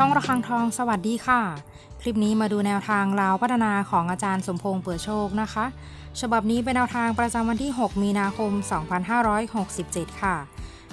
ช่องระฆังทองสวัสดีค่ะ คลิปนี้มาดูแนวทางราวพัฒนาของอาจารย์สมพงษ์เปิดโชคนะคะ ฉบับนี้เป็นแนวทางประจำวันที่ 6 มีนาคม 2567 ค่ะ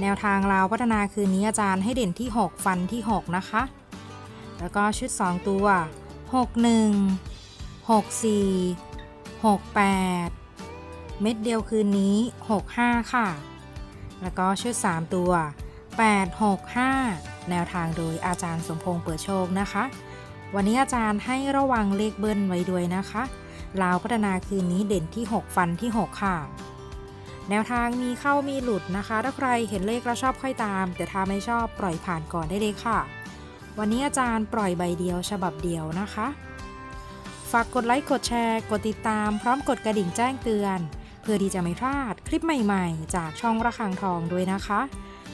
แนวทางราวพัฒนาคืนนี้อาจารย์ให้เด่นที่ 6 ฟันที่ 6 นะคะ แล้วก็ชุด 2 ตัว 61 64 68 เม็ดเดียวคืนนี้ 65 ค่ะ แล้วก็ชุด 3 ตัว 865 แนวทางโดยอาจารย์สมพงษ์เปิดโชคนะคะ วันนี้อาจารย์ให้ระวังเลขเบิ้ลไว้ด้วยนะคะลาวพัฒนาคืนนี้เด่นที่ 6 ฟันที่ 6 ค่ะ แนวทางมีเข้ามีหลุดนะคะ ถ้าใครเห็นเลขแล้วชอบค่อยตาม แต่ถ้าไม่ชอบปล่อยผ่านก่อนได้เลยค่ะ วันนี้อาจารย์ปล่อยใบเดียวฉบับเดียวนะคะ ฝากกดไลค์กดแชร์ กดติดตาม พร้อมกดกระดิ่งแจ้งเตือน เพื่อที่จะไม่พลาดคลิปใหม่ ๆ จากช่องระฆังทองด้วยนะคะ